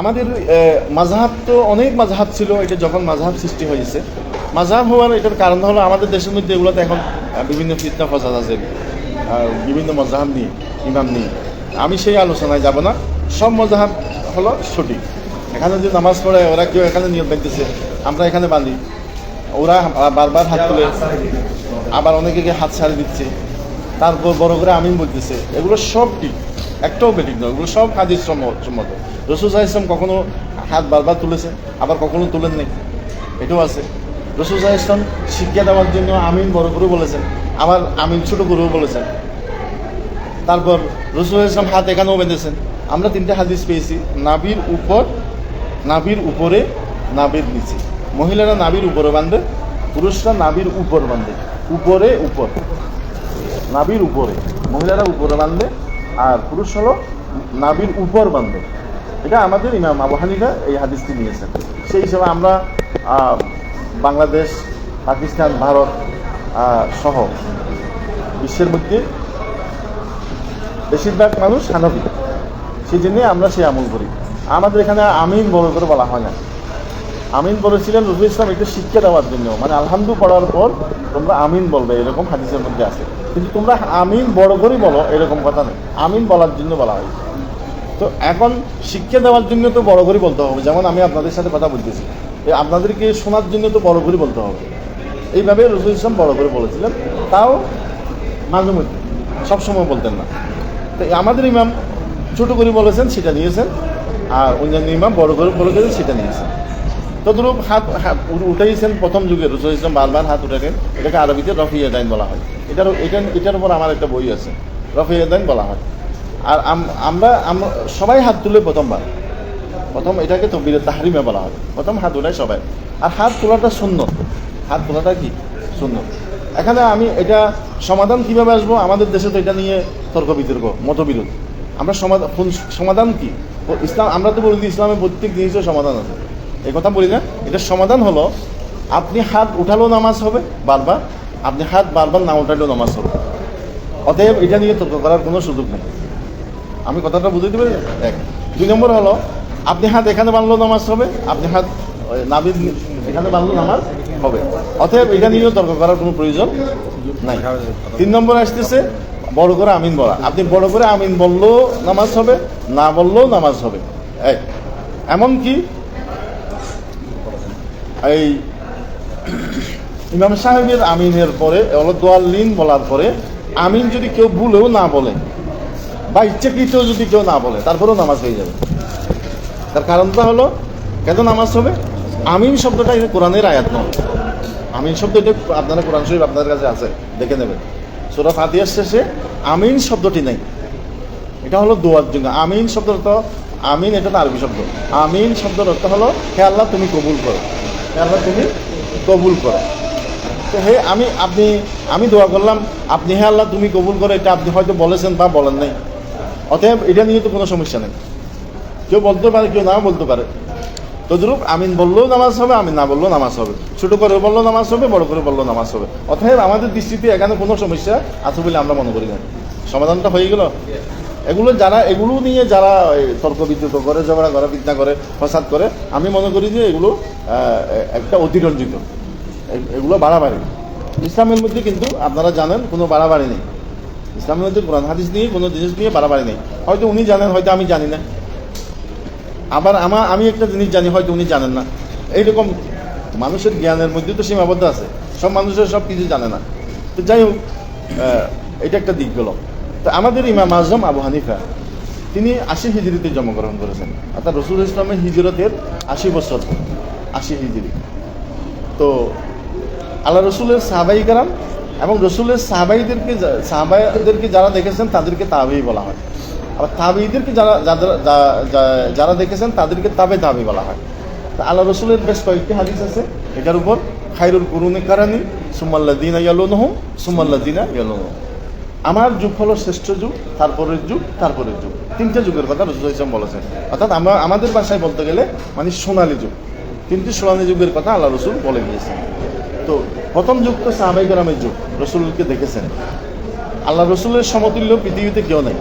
আমাদের মাঝহাব তো অনেক মাঝহাব ছিল, এটা যখন মাঝহাব সৃষ্টি হয়েছে। মাঝহাব হওয়ার এটার কারণ হলো আমাদের দেশের মধ্যে এগুলোতে এখন বিভিন্ন ফিতনা ফসাদ আছে বিভিন্ন মজাহাব নিয়ে, ইমাম নিয়ে। আমি সেই আলোচনায় যাব না, সব মজাহাব হলো সঠিক। এখানে যে নামাজ পড়ে, ওরা কেউ এখানে নিয়ম বাঁধতেছে আমরা এখানে বাঁধি। ওরা বারবার হাত তুলে, আবার অনেকে হাত ছাড়ি দিচ্ছে। তারপর বড় করে আমিন বলতেছে। এগুলো সব ঠিক। একটাও বেঠিক নয় এগুলো সব হাদিস সম্ম- সম্মত রসুল সাহা কখনো হাত বারবার তুলেছেন, আবার কখনো তুলেন নেই। এটাও আছে। রসুল সাহা ইসলাম শিক্ষা দেওয়ার জন্য আমিন বড় করে বলেছেন, আবার আমিন ছোট করেও বলেছেন। তারপর রসুল ইসলাম হাত এখানেও বেঁধেছেন। আমরা তিনটে হাদিস পেয়েছি নাবির উপর নাবির উপরে নাবির নিচে। মহিলারা নাবির উপরে বাঁধে, পুরুষরা নাবির উপর বাঁধে। উপরে, উপর। নাবির উপরে। মহিলারা উপরে বাঁধে আর পুরুষ হলো নাবির উপর বান্ধব। এটা আমাদের ইমাম আবু হানিফা এই হাদিসটি নিয়েছেন। সেই হিসাবে আমরা বাংলাদেশ, পাকিস্তান, ভারত সহ বিশ্বের মধ্যে বেশিরভাগ মানুষ হানফি। সেই জন্যে আমরা সেই আমল করি। আমাদের এখানে আমিন বড় করে বলা হয় না। আমিন বলেছিলেন রুহুল ইসলাম একটু শিক্ষা দেওয়ার জন্য। মানে আলহামদু পড়ার পর তোমরা আমিন বলবে, এরকম হাদিসের মধ্যে আছে। কিন্তু তোমরা আমিন বড় করেই বলো, এরকম কথা নেই। আমিন বলার জন্য বলা হয়েছে তো এখন শিক্ষা দেওয়ার জন্য তো বড় করে বলতে হবে। যেমন আমি আপনাদের সাথে কথা বলতেছি আপনাদেরকে শোনার জন্য তো বড় করে বলতে হবে। এইভাবে রসুল ইসলাম বড় করে বলেছিলেন। তাও মাঝে মধ্যে, সবসময় বলতেন না। তো আমাদের ইমাম ছোট করে বলেছেন, সেটা নিয়েছেন। আর অন্যান্য ইমাম বড় করে বলে বলেছেন, সেটা নিয়েছেন। তদ্রূপ হাত উঠাইছেন প্রথম যুগে রসুল ইসলাম বারবার হাত উঠাতেন এটাকে আরবিতে রফিয়া দাইন বলা হয়। এটার এটা এটার উপর আমার একটা বই আছে। রফিয়া দাইন বলা হয়। আর আম- আমরা সবাই হাত তুলে প্রথমবার। প্রথম এটাকে তকবিরে তাহরিমে বলা হয়। প্রথম হাত উঠায় সবাই। আর হাত তোলাটা শূন্য। হাত তোলাটা কি? শূন্য। এখানে আমি এটা সমাধান কীভাবে আসব? আমাদের দেশে তো এটা নিয়ে তর্ক বিতর্ক মতবিরোধ। আমরা সমাধান সমাধান কি? ইসলাম, আমরা তো বলি ইসলামের প্রত্যেক জিনিসের সমাধান আছে। এই কথা বলি না। এটার সমাধান হলো, আপনি হাত উঠালেও নামাজ হবে, বারবার। আপনি হাত বারবার না উঠালেও নামাজ হবে। অতএব এটা নিয়ে তর্ক করার কোনো সুযোগ নেই। আমি কথাটা বুঝতে পারি এক দুই নম্বর হলো, আপনি হাত এখানে বানলেও নামাজ হবে, আপনি হাত নাবিদ এখানে বানলেও নামাজ হবে। অতএব এটা নিয়েও তর্ক করার কোনো প্রয়োজন নাই। তিন নম্বর আসতেছে, বড় করে আমিন বলা। আপনি বড় করে আমিন বললেও নামাজ হবে, না বললেও নামাজ হবে। এক এমনকি এই ইমাম সাহেবের আমিনের পরে দোয়াল্লিন বলার পরে, আমিন যদি কেউ ভুলেও না বলে, বা ইচ্ছাকৃত যদি কেউ না বলে, তারপরেও নামাজ হয়ে যাবে। তার কারণটা হলো, কেন নামাজ হবে? আমিন শব্দটা এটা কোরআনের আয়াত নয়। আমিন শব্দ এটা আপনারা কোরআন শরীফ আপনাদের কাছে আছে, দেখে নেবেন। সুরা ফাতিয়ার শেষে আমিন শব্দটি নেই। এটা হলো দোয়ার জন্য। আমিন শব্দের অর্থ, আমিন এটা তো আরবি শব্দ। আমিন শব্দের অর্থ হলো, হে আল্লাহ তুমি কবুল করো। আল্লাহ তুমি কবুল করো তো হে, আমি, আপনি, আমি দোয়া করলাম, আপনি হে আল্লাহ তুমি কবুল করো, এটা আপনি হয়তো বলেছেন বা বলেন নাই। অতএব এটা নিয়ে তো কোনো সমস্যা নেই। কেউ বলতে পারে, কেউ নাও বলতে পারে। তদ্রূপ আমিন বললেও নামাজ হবে, আমিন না বললেও নামাজ হবে। ছোট করে বললেও নামাজ হবে, বড় করে বললেও নামাজ হবে। অতএব আমাদের দৃষ্টিতে এখানে কোনো সমস্যা আছে বলে আমরা মনে করি না। সমাধানটা হয়ে গেল? এগুলো যারা, এগুলো নিয়ে যারা তর্ক বিতর্ক করে, ঝগড়া করে, বিদ্যা করে, ফসাদ করে, আমি মনে করি যে এগুলো একটা অতিরঞ্জিত। এগুলো বাড়াবাড়ি। ইসলামের মধ্যে কিন্তু আপনারা জানেন কোনো বাড়াবাড়ি নেই। ইসলামের মধ্যে কোরআন, হাদিস নিয়ে কোনো জিনিস নিয়ে বাড়াবাড়ি নেই। হয়তো উনি জানেন, হয়তো আমি জানি না। আবার আমার আমি একটা জিনিস জানি, হয়তো উনি জানেন না। এইরকম মানুষের জ্ঞানের মধ্যে তো সীমাবদ্ধ আছে। সব মানুষের সব কিছু জানে না। তো যাই হোক এটা একটা দিক গেল। তো আমাদের ইমাম আজম আবু হানিফা, তিনি আশি হিজড়িতে জন্মগ্রহণ করেছেন। অর্থাৎ রসুল ইসলামের হিজরতের আশি বছর, আশি হিজড়ি। তো আল্লাহ রসুলের সাহাবাই কারাম এবং রসুলের সাহাবাইদেরকে সাহাবাইদেরকে যারা দেখেছেন তাদেরকে তাবেই বলা হয়। আবার তাবেইদেরকে যারা যারা দেখেছেন তাদেরকে তাবে তাবি বলা হয়। তা আল্লাহ রসুলের বেশ কয়েকটি হাদিস আছে, এটার উপর খাইরুল কুরুনে কারানি সুমাল্লা দিনা ইয়ালুনহম সুমাল্লা দিনা ইয়ালুনহম। আমার যুগ হলো শ্রেষ্ঠ যুগ, তারপরের যুগ তারপরের যুগ। তিনটে যুগের কথা রসুল ইসলাম বলেছেন। অর্থাৎ আমরা, আমাদের ভাষায় বলতে গেলে মানে সোনালী যুগ। তিনটি সোনালী যুগের কথা আল্লাহ রসুল বলে গিয়েছেন তো প্রথম যুগ তো সাহাবাই গ্রামের যুগ, রসুলকে দেখেছেন। আল্লাহ রসুলের সমতুল্য পৃথিবীতে কেউ নেই।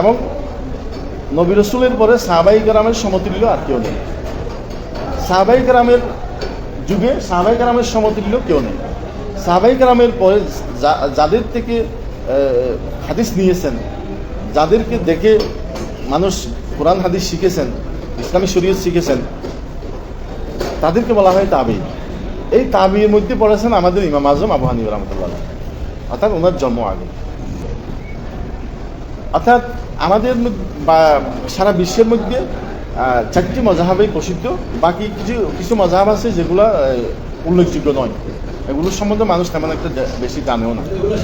এবং নবী রসুলের পরে সাহাবাই গ্রামের সমতুল্য আর কেউ নেই। সাহাবাই গ্রামের যুগে সাহাবাই গ্রামের সমতুল্য কেউ নেই। সাহাবাই গ্রামের পরে যাদের থেকে হাদিস নিয়েছেন, যাদেরকে দেখে মানুষ কোরআন, হাদিস শিখেছেন, ইসলামী শরীয়ত শিখেছেন, তাদেরকে বলা হয় তাবি। এই তাবির মধ্যে পড়েছেন আমাদের ইমাম আজম আবু হানিফ রহমতুল্লাহ অর্থাৎ ওনার জন্ম আগে। অর্থাৎ আমাদের সারা বিশ্বের মধ্যে চারটি মজাহাবেই প্রসিদ্ধ। বাকি কিছু কিছু মজাহাব আছে যেগুলো উল্লেখযোগ্য নয়। এগুলোর সম্বন্ধে মানুষ তেমন একটা বেশি জানেও না। এগুলো।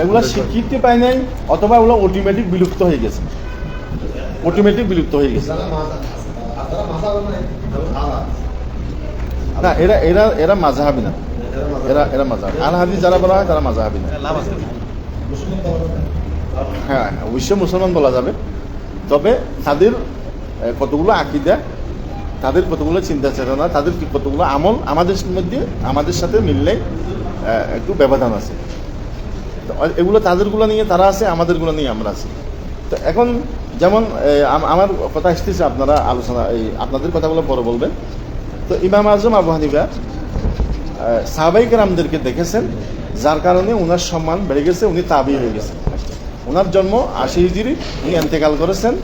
এগুলো স্বীকৃতি পায় নাই অথবা ওগুলো অটোমেটিক বিলুপ্ত হয়ে গেছে। অটোমেটিক বিলুপ্ত হয়ে গেছে। না এরা এরা এরা মাজাহাবি না। এরা এরা মাজাহাবি আল হাদিস যারা বলা হয় তারা মাজাহাবি না। হ্যাঁ অবশ্যই মুসলমান বলা যাবে। তবে তাদের কতগুলো আকিদা তাদের কতগুলো চিন্তা চেতনা তাদের কি কতগুলো আমল আমাদের মধ্যে, আমাদের সাথে মিললে একটু ব্যবধান আছে। এগুলো তাদেরগুলো নিয়ে তারা আছে, আমাদেরগুলো নিয়ে আমরা আছি। তো এখন যেমন আমার কথা আসতেছে, আপনারা আলোচনা, এই আপনাদের কথাগুলো পরে বলবেন। তো ইমাম আজম আবু হানিফা সাহাবাই রামদেরকে দেখেছেন, যার কারণে ওনার সম্মান বেড়ে গেছে, উনি তাবি হয়ে গেছেন। ওনার জন্ম আশি হিজিরি উনি এন্তেকাল করেছেন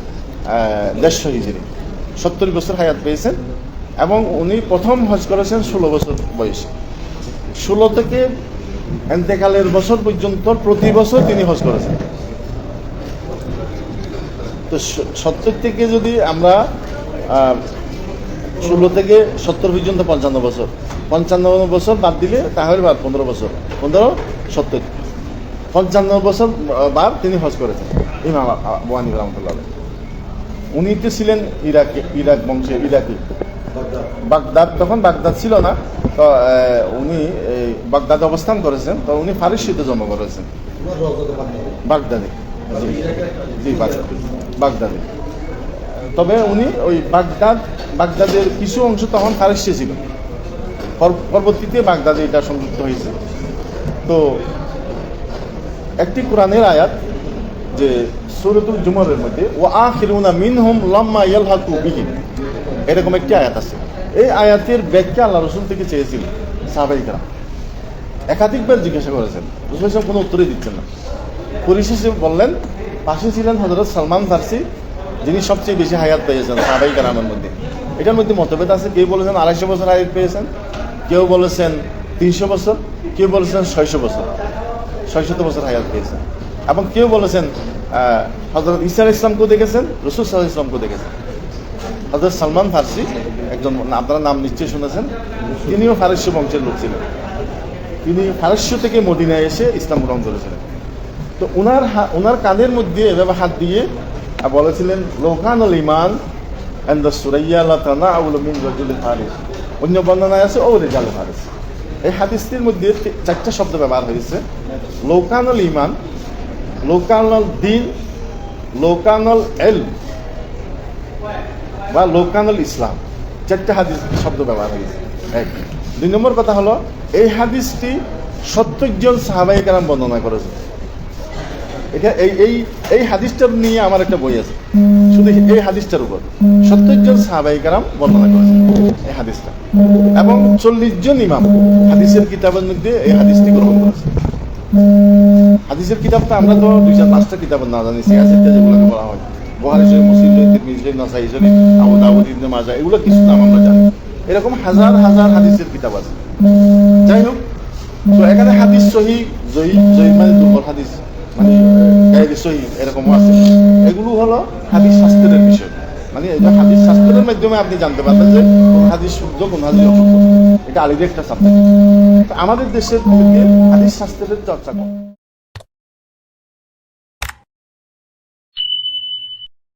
দেড়শো হিজিরি সত্তর বছর হায়াত পেয়েছেন এবং উনি প্রথম হজ করেছেন ষোলো বছর বয়সে। ষোলো থেকে এন্তেকালের বছর পর্যন্ত প্রতি বছর তিনি হজ করেছেন। তো সত্তর থেকে যদি আমরা ষোলো থেকে সত্তর পর্যন্ত পঞ্চান্ন বছর পঞ্চান্ন বছর বাদ দিলে তাহলে বাদ পনেরো বছর, পনেরো, সত্তর। পঞ্চান্ন বছর বার তিনি হজ করেছেন। ইমাম বোয়ানি রহমতুল্লাহ। উনি তো ছিলেন ইরাকে, ইরাক বংশে, ইরাকি। বাগদাদ, তখন বাগদাদ ছিল না। তো উনি বাগদাদ অবস্থান করেছেন। তো উনি ফারিসিতে জন্ম করেছেন। বাগদাদে। জি বাগদাদে। তবে উনি ওই বাগদাদ, বাগদাদের কিছু অংশ তখন ফারস্যে ছিল। পর- পরবর্তীতে বাগদাদে এটা সংযুক্ত হয়েছে। তো, একটি কোরআনের আয়াত যে সুরতুল জুমরের মধ্যে ও আখিরুনা মিনহুম লাম্মা ইয়ালহাকু বিহিম এরকম একটি আয়াত আছে। এই আয়াতের ব্যাখ্যা আল্লাহ রসুল থেকে চেয়েছিল সাহাবাইকরা একাধিকবার জিজ্ঞাসা করেছেন। রসুল ইসলাম কোনো উত্তরই দিচ্ছেন না। পরিশেষে বললেন, পাশে ছিলেন হজরত সালমান ফার্সি, যিনি সবচেয়ে বেশি হায়াত পেয়েছেন সাহাবাই কালামের মধ্যে। এটার মধ্যে মতভেদ আছে। কেউ বলেছেন আড়াইশো বছর হায়াত পেয়েছেন, কেউ বলেছেন তিনশো বছর, কেউ বলেছেন ছয়শো বছর, ছয়শত বছর হায়াত পেয়েছেন। এবং কেউ বলেছেন হজরত ইসা ইসলামকেও দেখেছেন, রসুল সাল্লাহ ইসলামকেও দেখেছেন। হজরত সালমান ফার্সি, একজন আপনারা নাম নিশ্চয়ই শুনেছেন, তিনিও ফারস্য বংশের লোক ছিলেন। তিনি ফারস্য থেকে মদিনায় এসে ইসলাম গ্রহণ করেছিলেন। তো ওনার ওনার কাঁধের মধ্যে এভাবে হাত দিয়ে বলেছিলেন লোকান আল ইমান অ্যান্ড দ্য সুরাইয়া আল্লাহ ফারিস। অন্য বর্ণনায় আছে, ও রেজাল ফারিস। এই হাদিসটির মধ্যে চারটা শব্দ ব্যবহার হয়েছে। লোকান আল ইমান লোকান আল দিন লোকানল এল, বা লোকানল ইসলাম। চারটে হাদিস শব্দ ব্যবহার হয়েছে। এক। দুই নম্বর কথা হলো, এই হাদিসটি সত্তর জন সাহাবাই কারাম বর্ণনা করেছে। এটা এই এই এই হাদিসটার নিয়ে আমার একটা বই আছে। শুধু এই হাদিসটার উপর। সত্তর জন সাহাবাই কারাম বর্ণনা করেছে এই হাদিসটা। এবং চল্লিশ জন ইমাম হাদিসের কিতাবের মধ্যে এই হাদিসটি গ্রহণ করেছে। হাদিসের কিতাবটা আমরা তো দুই চার পাঁচটা কিতাবের না জানি সিয়াসিতে যেগুলোকে বলা হয়। বুহারি, শরীফ, মুসলিম শরীফ তিরমিজি, নাসাই, শরীফ, আবু দাউদ, ইবনে মাজাহ, এগুলো কিছু নাম আমরা জানি। এরকম হাজার হাজার হাদিসের কিতাব আছে। যাই হোক, তো এখানে হাদিস সহি জয়ী জয়ী মানে দুর্বল হাদিস মানে গাইরি সহি, এরকমও আছে। এগুলো হলো হাদিস শাস্ত্রের বিষয়। মানে এটা হাদিস শাস্ত্রের মাধ্যমে আপনি জানতে পারবেন যে কোন হাদিস শুদ্ধ, কোন হাদিস অশুদ্ধ। এটা আলিদের একটা সাবজেক্ট আমাদের দেশের হাদিস শাস্ত্রের চর্চা কম